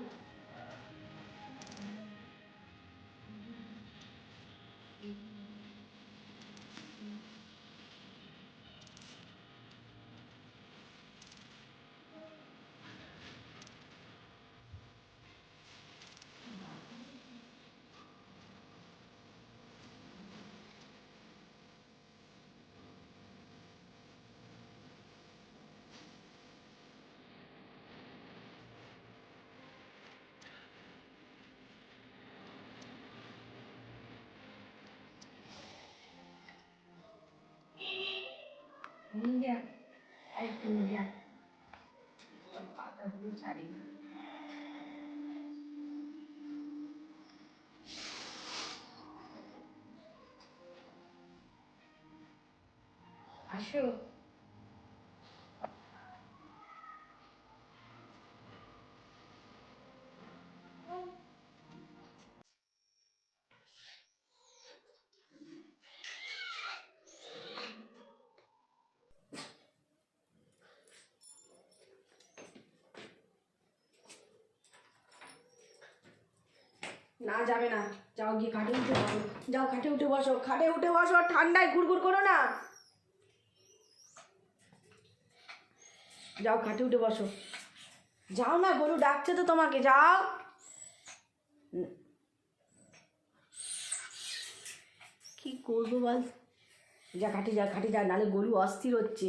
Thank you. 공략 할 공략 받아보는 자리 아쉬워 না যাবে না। যাও গিয়ে খাটে উঠে বসো। যাও খাটে উঠে বসো। খাটে উঠে বসো ঠান্ডায় গুড়গুড় করো না। যাও খাটে উঠে বসো। যাও না গরু ডাকছে তো তোমাকে যাও। কি করব বল? যা খাটে যা খাটে যা নালে গরু অস্থির হচ্ছে।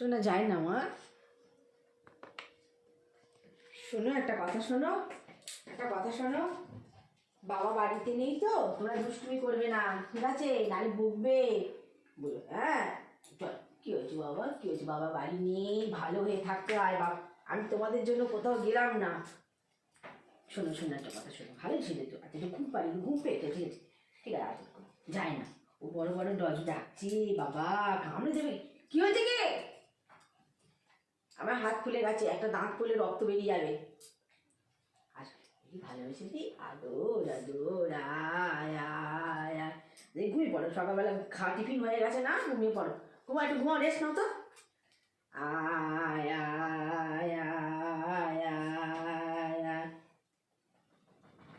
শোনা যায় না মা শোনো, একটা কথা শোনো, একটা কথা শোনো। বাবা বাড়িতে নেই তো, তোমরা দুষ্টুমি করবে না। ঠিক আছে নালে বকবে। হ্যাঁ কী হয়েছে বাবা? কী হয়েছে? বাবা বাড়ি নেই, ভালো হয়ে থাকতে হয়। বাবা, আমি তোমাদের জন্য কোথাও গেলাম না। শোনো শোনো, একটা কথা শোনো। ভালো ছেলে তো আচ্ছা ঘুম পারি ঘুম পেয়েছে, ঠিক আছে? ঠিক আছে যায় না। ও বড় বড় ডজ ডাকছে, বাবা, কামড়ে দেবে। কি হয়েছে কি আমার হাত ফুলে গেছে, একটা দাঁত ফুলে রক্ত বেরিয়ে যাবে। আর কি ভালোবেসে দি আদর আদর, আয় এই ঘুমিয়ে পড়ো, সকালবেলা খা, টিফিন হয়ে গেছে না, ঘুমিয়ে পড়ো। ঘুমা একটু ঘুমা রেস্ট নাও তো। আয়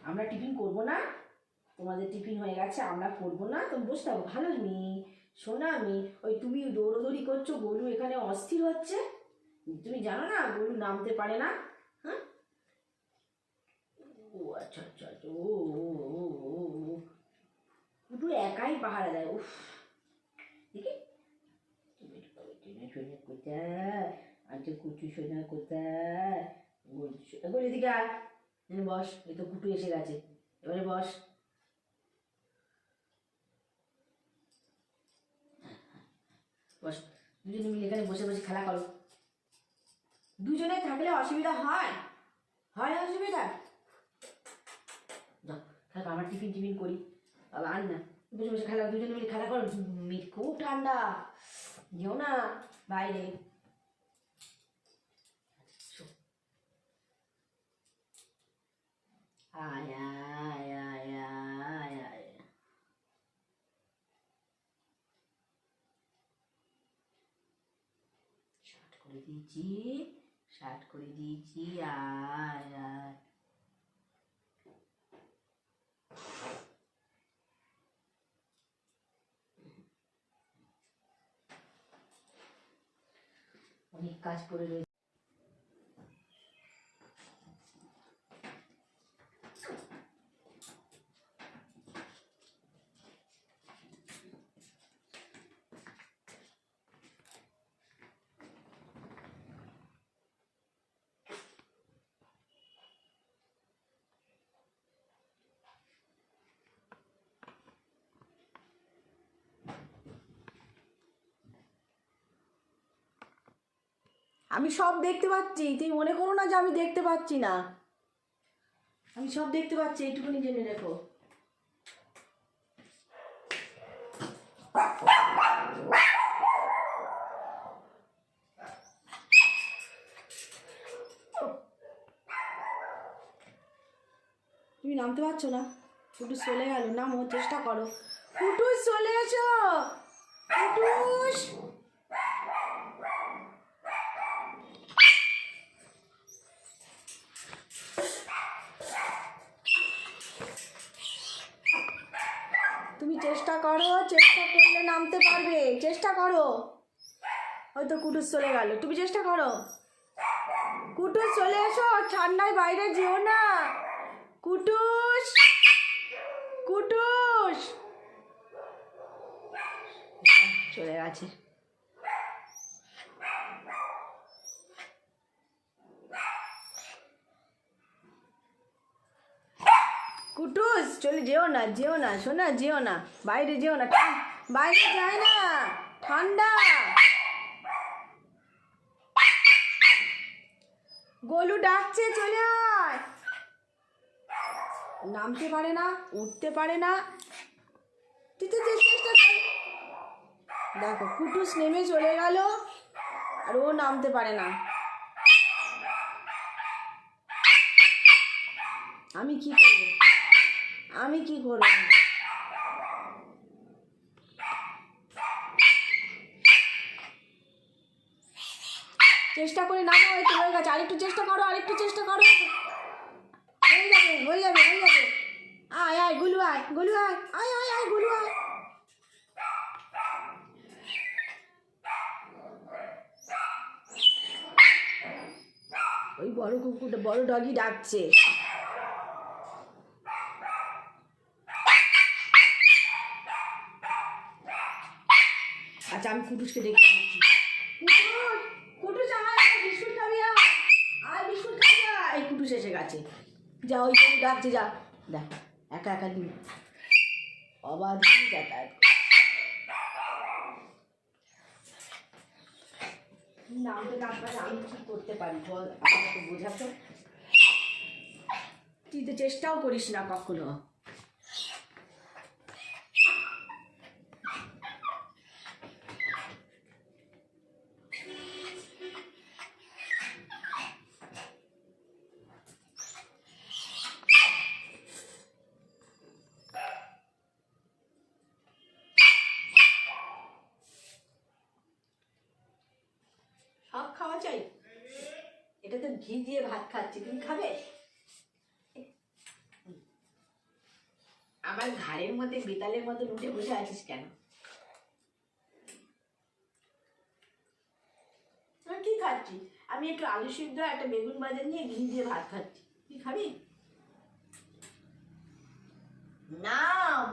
আমরা টিফিন করব না, তোমাদের টিফিন হয়ে গেছে, আমরা করব না। তো বসে থাকো, ভালো মেয়ে শোনা আমি ওই তুমি দৌড়োদৌড়ি করছ গরু এখানে অস্থির হচ্ছে। তুমি জানো না, গরু নামতে পারে না? হ্যাঁ? ও আচ্ছা আচ্ছা আচ্ছা ও। শুধু একাই পাহারা দেয়, উফ। দেখি। সোনা কোথায় আচ্ছা কুচু সোনা কোথায়? এবার এদিকে এখানে বস, এই তো কুটু এসে গেছে। এবারে বস। বস, দুজনে মিলে এখানে বসে বসে খেলা করো। দুজনে থাকলে অসুবিধা হয়। হয় অসুবিধা? থাক আমার টিফিন টিফিন করি। বাবা, আন না। বসে বসে খেলা, দুজনে মিলে খেলা করো। খুব ঠান্ডা। যেও না বাইরে। আয় আয় আয় আয় আয়। করে দিয়েছি। শার্ট করে দিয়েছি আর আর। অনেক কাজ করে রয়েছে আমি সব দেখতে পাচ্ছি। তুমি মনে করো না যে আমি দেখতে পাচ্ছি না? আমি সব দেখতে পাচ্ছি, এইটুকুনি জেনে রেখো। তুমি নামতে পারছ না? ফুটুস চলে গেল। নামো, চেষ্টা করো। ফুটুস চলে এসো! ফুটুস! চেষ্টা করো, চেষ্টা করলে নামতে পারবে। চেষ্টা করো। হয়তো কুটুস চলে গেল। তুমি চেষ্টা করো। কুটুস চলে এসো, ঠান্ডায় বাইরে যেও না। কুটুস কুটুস। চলে গেছে। কুটুস, চলে যেও না যেও না শোনা যেও না, বাইরে যেও না বাইরে যায় না, ঠান্ডা। গোলু ডাকছে, চলে আয়। নামতে পারে না, উঠতে পারে না। চেষ্টা কর দেখো, কুটুস নেমে চলে গেল, আর ও নামতে পারে না। আমি কি করব? আমি কি করব? চেষ্টা করে নামো হয়তো হয়ে গেছে। আরেকটু চেষ্টা করো, আরেকটু চেষ্টা করো। হয়ে যাবে হয়ে যাবে হয়ে যাবে। আয় আয়, গুলু আয় গুলু আয় আয় আয় আয়, গুলু আয়। ওই বড় কুকুরটা, বড় ডগি ডাকছে। আচ্ছা আমি কুটুসকে আনছি কুটুস আয়, বিস্কুট খাবি আয়। বিস্কুট খাবি এই কুটুস এসে গেছে। যা ওই ডাকছে যা। দেখো একা একা দিন অবাধ যাতায়াত। না পারে আমি কি করতে পারি। বল আমাকে বোঝাতো? তুই তো চেষ্টাও করিস না কখনো। ঘি দিয়ে ভাত খাচ্ছি। তুমি খাবে? আমার ঘাড়ের মধ্যে, বেতালের মতো উঠে বসে আছিস কেন? কি খাচ্ছি আমি একটু আলু সিদ্ধ একটা বেগুন বাজার নিয়ে ঘি দিয়ে ভাত খাচ্ছি। তুই খাবি? নাম!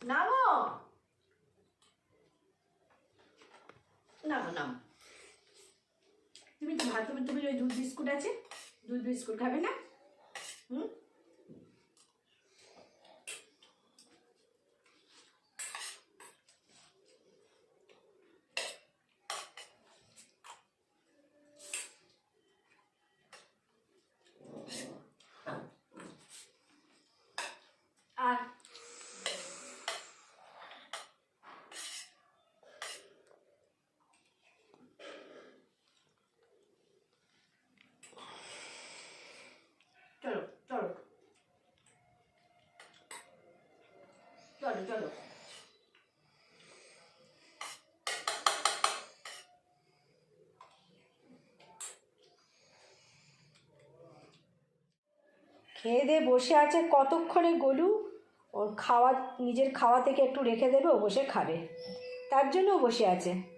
নামো! নামো, নাম। তুমি ভাত তুমি ওই দুধ বিস্কুট আছে দুধ বিস্কুট খাবে না? হুম আর চলো চলো চলো চলো খেয়ে দিয়ে বসে আছে কতক্ষণে গলু? ওর খাওয়া, নিজের খাওয়া থেকে একটু রেখে দেবে, ও বসে খাবে। তার জন্য বসে আছে।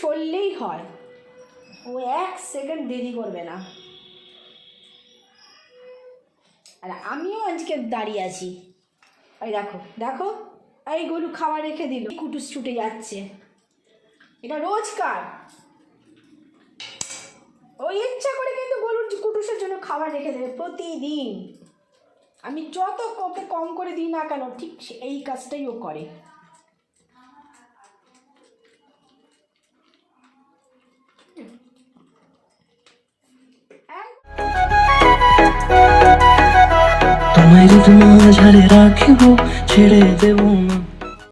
সরলেই হয়। ও এক সেকেন্ড দেরি করবে না। আর আমিও আজকে দাঁড়িয়ে আছি। এই দেখো দেখো? এই গরু খাবার রেখে দিল। কুটুস ছুটে যাচ্ছে। এটা রোজকার। ওই ইচ্ছা করে কিন্তু গরুর কুটুসের জন্য খাবার রেখে দেবে প্রতিদিন। আমি যত ওকে কম করে দিই না কেন, ঠিক এই কাজটাই ও করে। যদি মাঝারে রাখিব ছেড়ে দেব না।